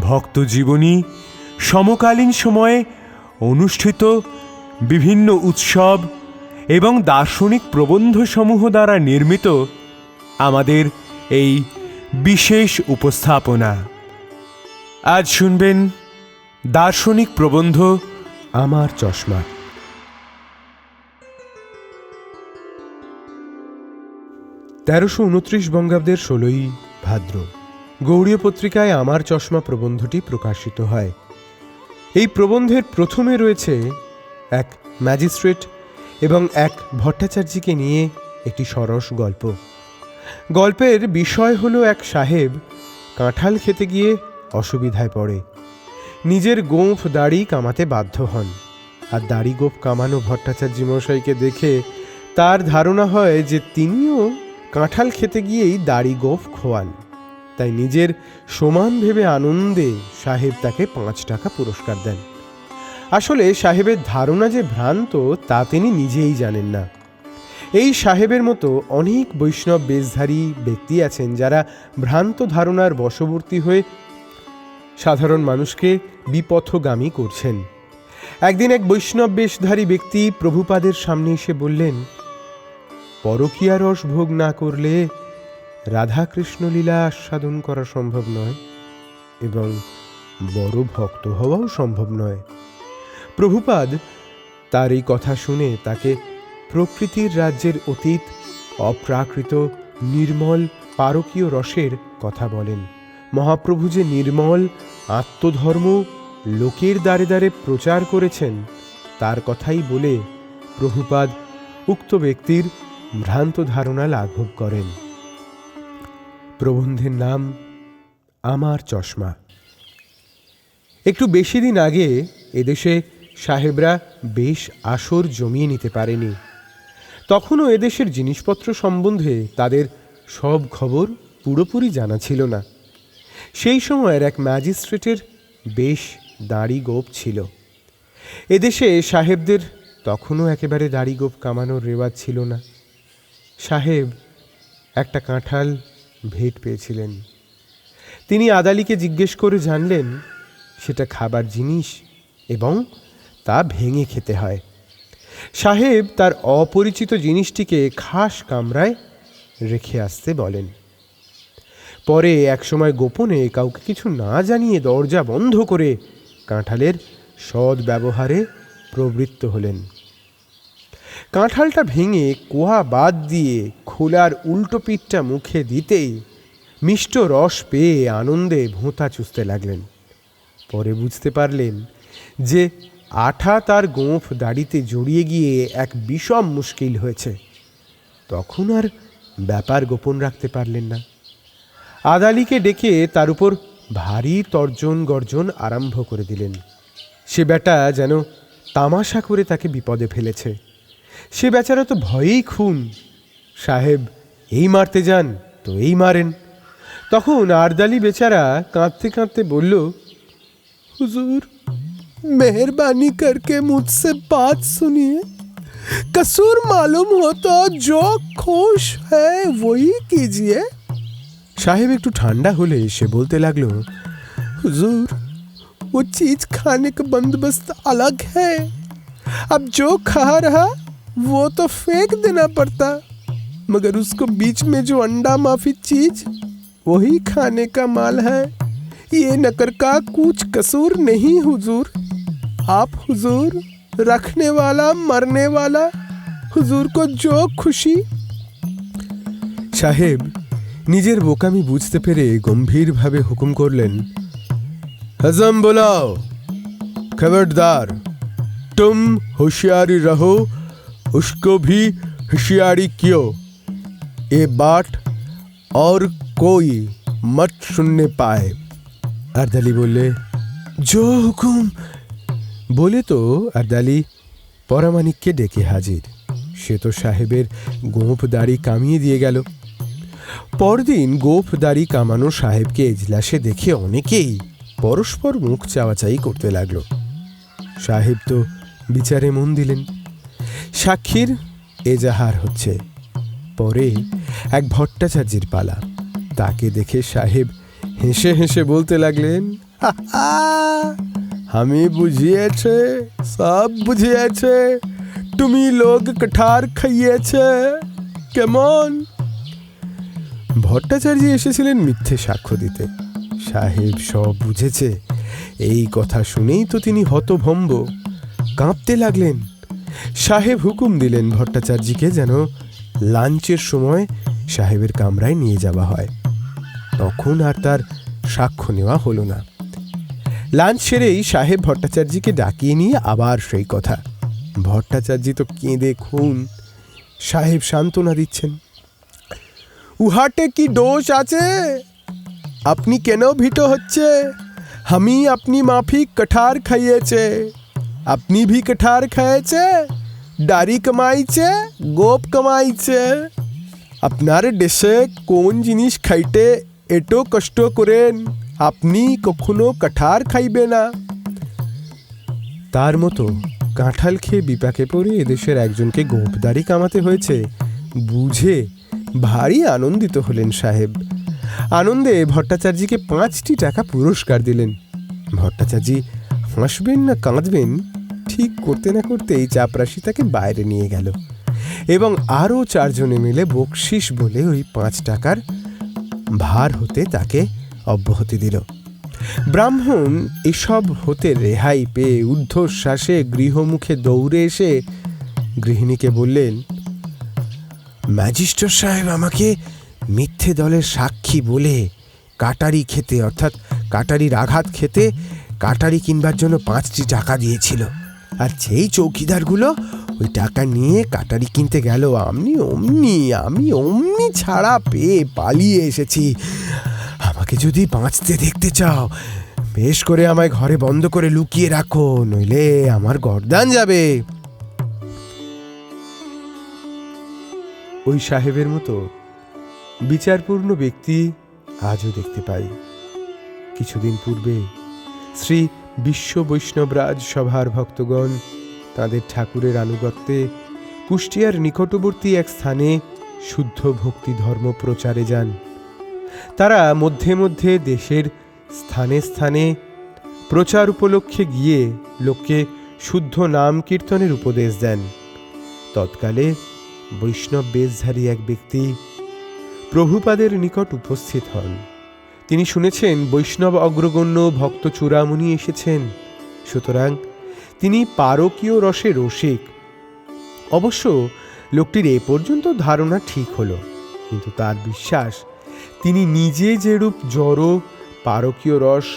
ভক্তজীবনী সমকালীন সময়ে অনুষ্ঠিত বিভিন্ন উৎসব এবং দার্শনিক প্রবন্ধসমূহ দ্বারা নির্মিত আমাদের এই বিশেষ উপস্থাপনা। আজ শুনবেন দার্শনিক প্রবন্ধ আমার চশমা। তেরোশো উনত্রিশ বঙ্গাব্দের ষোলোই ভাদ্র। গৌড়ীয় পত্রিকায় আমার চশমা প্রবন্ধটি প্রকাশিত হয়। এই প্রবন্ধের প্রথমে রয়েছে এক ম্যাজিস্ট্রেট এবং এক ভট্টাচার্যকে নিয়ে একটি সরস গল্প। গল্পের বিষয় হলো এক সাহেব কাঁঠাল খেতে গিয়ে অসুবিধায় পড়ে। নিজের গোঁফ দাড়ি কামাতে বাধ্য হন আর দাড়ি গোঁফ কামানো ভট্টাচার্য মশাইকে দেখে তার ধারণা হয় যে তিনিও কাঁঠাল খেতে গিয়েই দাড়ি গোঁফ খোয়ান। তাই নিজের সমান ভেবে আনন্দে সাহেব তাকে পাঁচ টাকা পুরস্কার দেন। আসলে সাহেবের ধারণা যে ভ্রান্ত, তা তিনি নিজেই জানেন না। এই সাহেবের মতো অনেক বৈষ্ণব বেশধারী ব্যক্তি আছেন যারা ভ্রান্ত ধারণার বশবর্তী হয়ে সাধারণ মানুষকে বিপথগামী করছেন। একদিন এক বৈষ্ণব বেশধারী ব্যক্তি প্রভুপাদের সামনে এসে বললেন, পরকীয়া রস ভোগ না করলে রাধাকৃষ্ণ লীলা আস্বাদন করা সম্ভব নয় এবং বড় ভক্ত হওয়াও সম্ভব নয়। প্রভুপাদ তার এই কথা শুনে তাকে প্রকৃতির রাজ্যের অতীত, অপ্রাকৃত, নির্মল, পারকীয় রসের কথা বলেন। মহাপ্রভু যে নির্মল, আত্মধর্ম, লোকের দ্বারে দ্বারে প্রচার করেছেন, তার কথাই বলে প্রভুপাদ উক্ত ব্যক্তির ভ্রান্ত ধারণা লাঘব করেন। প্রবন্ধের নাম আমার চশমা। একটু বেশি দিন আগে এদেশে সাহেবরা বেশ আসর জমিয়ে নিতে পারেনি। তখনও এদেশের জিনিসপত্র সম্বন্ধে তাদের সব খবর পুরোপুরি জানা ছিল না। সেই সময়ের এক ম্যাজিস্ট্রেটের বেশ দাড়ি গোপ ছিল। এদেশে সাহেবদের তখনও একেবারে দাড়ি গোপ কামানোর রেওয়াজ ছিল না। সাহেব একটা কাঁঠাল ভেট পেয়েছিলেন। তিনি আদালিকে জিজ্ঞেস করে জানলেন, সেটা খাবার জিনিস এবং তা ভেঙে খেতে হয়। সাহেব তার অপরিচিত জিনিসটিকে খাস কামরায় রেখে আসতে বলেন। পরে একসময় গোপনে কাউকে কিছু না জানিয়ে দরজা বন্ধ করে কাঁঠালের সৎ ব্যবহারে প্রবৃত্ত হলেন। কাঁঠালটা ভেঙে কোয়া বাদ দিয়ে খোলার উল্টো পিঠটা মুখে দিতেই মিষ্ট রস পেয়ে আনন্দে ভোঁতা চুষতে লাগলেন। পরে বুঝতে পারলেন যে আঠা তার গোঁফ দাড়িতে জড়িয়ে গিয়ে এক বিষম মুশকিল হয়েছে। তখন আর ব্যাপার গোপন রাখতে পারলেন না। আদালিকে ডেকে তার উপর ভারী তর্জন গর্জন আরম্ভ করে দিলেন। সে বেটা যেন তামাশা করে তাকে বিপদে ফেলেছে। সে বেচারা তো ভয়েই খুন সাহেব এই মারতে যান তো এই মারেন তখন আরদালি বেচারা কাঁদতে কাঁদতে বলল হুজুর मेहरबानी करके मुझसे बात सुनिए कसूर मालूम हो तो जो खुश है वही कीजिए সাহেব একটু ঠান্ডা হলে সে বলতে লাগলো হুজুর वो चीज खाने का बंदोबस्त अलग है अब जो खा रहा वो तो फेंक देना पड़ता मगर उसको बीच में जो अंडा माफी चीज वही खाने का माल है ये नकर का कुछ कसूर नहीं हुजूर आप हुजूर रखने वाला मरने वाला हुजूर को जो খুশি সাহেব নিজের বোকামি বুঝতে পেরে গম্ভীরভাবে হুকুম করলেন হজম বোলাও খবরদার तुम होशियारी रहो उसको भी होशियारी क्यों ये बात और कोई मत सुनने पाए আরদালি বললে জো হুকুম বলে তো আরদালি পরামানিককে ডেকে হাজির সে তো সাহেবের গোঁফ দাড়ি কামিয়ে দিয়ে গেল পরদিন গোঁফ দাড়ি কামানো সাহেবকে এজলাসে দেখে অনেকেই পরস্পর মুখ চাওয়াচাই করতে লাগলো সাহেব তো বিচারে মন দিলেন সাক্ষীর এজাহার হচ্ছে। পরে এক ভট্টাচার্যের পালা। তাকে দেখে সাহেব হেসে হেসে বলতে লাগলেন আমি বুঝিয়েছে, সব বুঝিয়েছে। তুমি লোক কঠার খাইয়েছে। কেমন? ভট্টাচার্য এসেছিলেন মিথ্যে সাক্ষ্য দিতে। সাহেব সব বুঝেছে। এই কথা শুনেই তো তিনি হতভম্ব। কাঁপতে লাগলেন। সাহেব হুকুম দিলেন ভট্টাচার্যকে যেন লাঞ্চের সময় সাহেবের কামরায় নিয়ে যাওয়া হয়। তখন আর তার সাক্ষ্য নেওয়া হলো না। লাঞ্চ সেরেই সাহেব ভট্টাচার্যকে ডাকিয়ে নিয়ে আবার সেই কথা। ভট্টাচার্য তো কেঁদে খুন। সাহেব সান্ত্বনা দিচ্ছেন। উহাটে কি দোষ আছে? আপনি কেন ভীত হচ্ছে? আমি আপনি মাফিক কঠার খাইয়েছে। আপনি ভি কঠার খাইয়েছে দাড়ি কামাইছে, গোপ কামাইছে। আপনার দেশে কোন জিনিস খাইতে এটো কষ্ট করেন, আপনি কখনো কাঠার খাইবে না। তার মতো কাঁঠাল খেয়ে বিপাকে পড়ে এদেশের একজনকে গোপদারি কামাতে হয়েছে, বুঝে ভারী আনন্দিত হলেন সাহেব। আনন্দে ভট্টাচার্যকে পাঁচটি টাকা পুরস্কার দিলেন। ভট্টাচার্য হাসবেন না কাঁদবেন? ঠিক করতে না করতেই চাপরাশি তাকে বাইরে নিয়ে গেল। এবং আরও চারজনে মিলে বকশিস বলে ওই পাঁচ টাকার ভার হতে তাকে অব্যাহতি দিল। ব্রাহ্মণ এসব হতে রেহাই পেয়ে ঊর্ধ্বশ্বাসে গৃহমুখে দৌড়ে এসে গৃহিণীকে বললেন, ম্যাজিস্ট্রেট সাহেব, আমাকে মিথ্যে দলের সাক্ষী বলে কাটারি খেতে, অর্থাৎ কাটারির আঘাত খেতে কাটারি কিনবার জন্য পাঁচটি টাকা দিয়েছিল। আর সেই চৌকিদারগুলো ওই টাকা নিয়ে কাটারি কিনতে গেল। আমি অমনি আমি অমনি ছাড়া পেয়ে পালিয়ে এসেছি। আমাকে যদি বাঁচতে দেখতে চাও, বেশ করে আমায় ঘরে বন্ধ করে লুকিয়ে রাখো, নইলে আমার গরদান যাবে। ওই সাহেবের মতো বিচারপূর্ণ ব্যক্তি আজও দেখতে পাই। কিছুদিন পূর্বে শ্রী বিশ্ব বৈষ্ণবরাজ সভার ভক্তগণ, তাদের ঠাকুরের আনুগত্যে কুষ্টিয়ার নিকটবর্তী এক স্থানে শুদ্ধ ভক্তি ধর্ম প্রচারে যান। তারা মধ্যে মধ্যে দেশের স্থানে স্থানে প্রচার উপলক্ষে গিয়ে লোককে শুদ্ধ নাম কীর্তনের উপদেশ দেন। তৎকালে বৈষ্ণব বেশধারী এক ব্যক্তি প্রভুপাদের নিকট উপস্থিত হন। তিনি শুনেছেন, বৈষ্ণব অগ্রগণ্য ভক্ত চূড়ামণি এসেছেন। সুতরাং তিনি পারকীয় রসে রসিক। অবশ্য লোকটির এ পর্যন্ত ধারণা ঠিক হলো, কিন্তু তার বিশ্বাস, তিনি নিজে যেরূপ জড় পারকীয় রস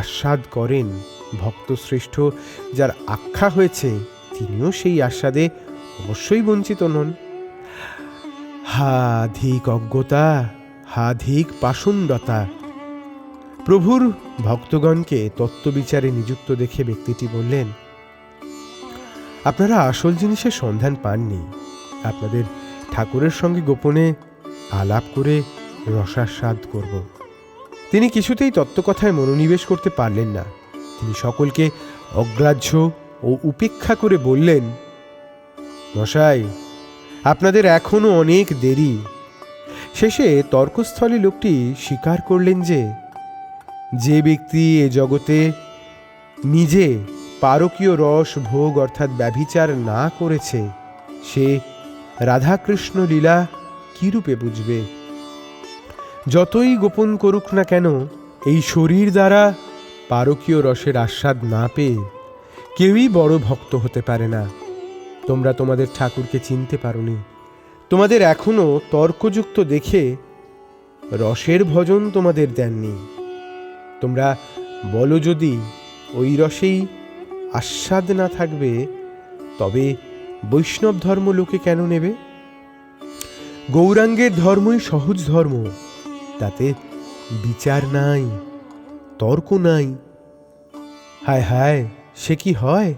আস্বাদ করেন ভক্তশ্রেষ্ঠ যার আখ্যা হয়েছে, তিনিও সেই আস্বাদে অবশ্যই বঞ্চিত নন। হাধিক অজ্ঞতা, হাধিক পাষণ্ডতা প্রভুর ভক্তগণকে তত্ত্ববিচারে নিযুক্ত দেখে ব্যক্তিটি বললেন, আপনারা আসল জিনিসের সন্ধান পাননি। আপনাদের ঠাকুরের সঙ্গে গোপনে আলাপ করে রসাস্বাদ করব। তিনি কিছুতেই তত্ত্বকথায় মনোনিবেশ করতে পারলেন না। তিনি সকলকে অগ্রাহ্য ও উপেক্ষা করে বললেন, মশাই, আপনাদের এখনও অনেক দেরি। শেষে তর্কস্থলে লোকটি স্বীকার করলেন যে যে ব্যক্তি এ জগতে নিজে পারকীয় রস ভোগ অর্থাৎ ব্যভিচার না করেছে, সে রাধাকৃষ্ণ লীলা কীরূপে বুঝবে? যতই গোপন করুক না কেন, এই শরীর দ্বারা পারকীয় রসের আস্বাদ না পেয়ে কেউই বড় ভক্ত হতে পারে না। তোমরা তোমাদের ঠাকুরকে চিনতে পারোনি। তোমাদের এখনও তর্কযুক্ত দেখে রসের ভজন তোমাদের দেননি। তোমরা বলো যদি ওই রসেই আস্বাদ না থাকবে, তবে বৈষ্ণব ধর্ম লোকে কেন নেবে? গৌরাঙ্গের ধর্মই সহজ ধর্ম, তাতে বিচার নাই, তর্ক নাই। হায় হায়, সে কি হয়?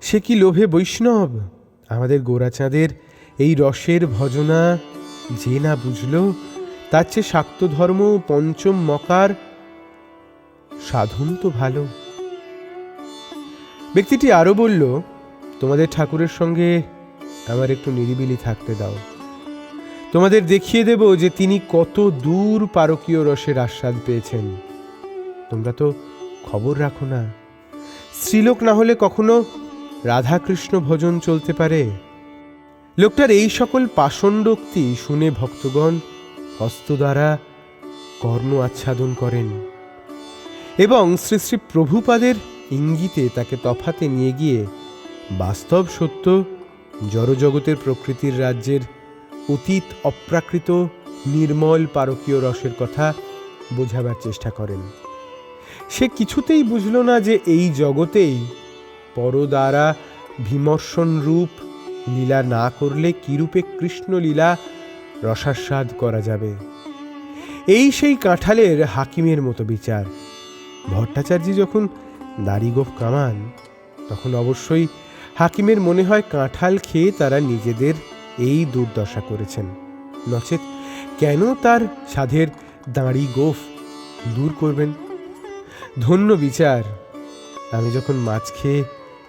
সে কি লোভে বৈষ্ণব? আমাদের গোরাচাঁদের এই রসের ভজনা যে না বুঝল, তার চেয়ে শাক্ত ধর্ম পঞ্চম মকার সাধন তো ভালো। ব্যক্তিটি আরও বলল, তোমাদের ঠাকুরের সঙ্গে আমার একটু নিরিবিলি থাকতে দাও। তোমাদের দেখিয়ে দেব যে তিনি কত দূর পারকীয় রসের আস্বাদ পেয়েছেন। তোমরা তো খবর রাখো না। স্ত্রীলোক না হলে কখনো রাধাকৃষ্ণ ভজন চলতে পারে। লোকটার এই সকল পাষণ্ডোক্তি শুনে ভক্তগণ হস্ত দ্বারা কর্ণ আচ্ছাদন করেন। এবং শ্রী শ্রী প্রভুপাদের ইঙ্গিতে তাকে তফাতে নিয়ে গিয়ে বাস্তব সত্য, জড়জগতের প্রকৃতির রাজ্যের অতীত অপ্রাকৃত, নির্মল পারকীয় রসের কথা বোঝাবার চেষ্টা করেন। সে কিছুতেই বুঝল না যে এই জগতেই পর দ্বারা বিমর্শন রূপ লীলা না করলে কিরূপে কৃষ্ণ লীলা রসাস্বাদ করা যাবে। এই সেই কাঁঠালের হাকিমের মতো বিচার। ভট্টাচার্য যখন দাড়িগোফ কামান, তখন অবশ্যই হাকিমের মনে হয় কাঁঠাল খেয়ে তারা নিজেদের এই দুর্দশা করেছেন। নচেত কেন তার সাধের দাঁড়ি গোফ দূর করবেন? ধন্য বিচার, আমি যখন মাছ খেয়ে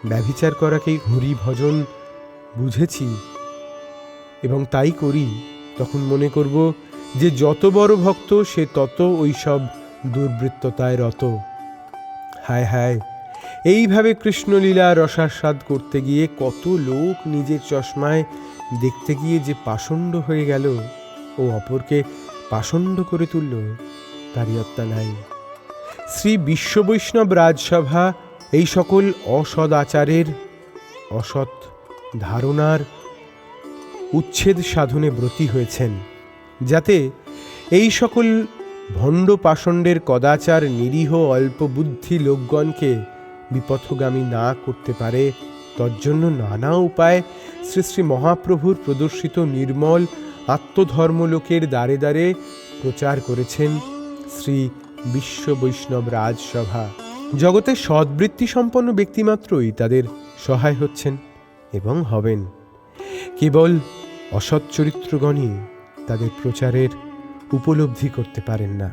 ব্যভিচার করাকেই হরি ভজন বুঝেছি এবং তাই করি, তখন মনে করব যে যত বড় ভক্ত সে তত ওইসব দুর্বৃত্ততায় রত। হায় হায়, এইভাবে কৃষ্ণলীলা রসাস্বাদ করতে গিয়ে কত লোক নিজের চশমায় দেখতে গিয়ে যে পাষণ্ড হয়ে গেল ও অপরকে পাষণ্ড করে তুলল, তারই অত্যা নাই। শ্রী বিশ্ববৈষ্ণব রাজসভা এই সকল অসদ আচারের অসৎ ধারণার উচ্ছেদ সাধনে ব্রতী হয়েছেন, যাতে এই সকল ভণ্ড পাষণ্ডের কদাচার নিরীহ অল্প বুদ্ধি লোকগণকে বিপথগামী না করতে পারে, তজ্জন্য নানা উপায় শ্রী শ্রী মহাপ্রভুর প্রদর্শিত নির্মল আত্মধর্মলোকের দ্বারে দ্বারে প্রচার করেছেন শ্রী বিশ্ব বৈষ্ণব রাজসভা। জগতে সদ্বৃত্তি সম্পন্ন ব্যক্তিমাত্রই তাদের সহায় হচ্ছেন এবং হবেন। কেবল অসৎ চরিত্রগণই তাদের প্রচারের উপলব্ধি করতে পারেন না।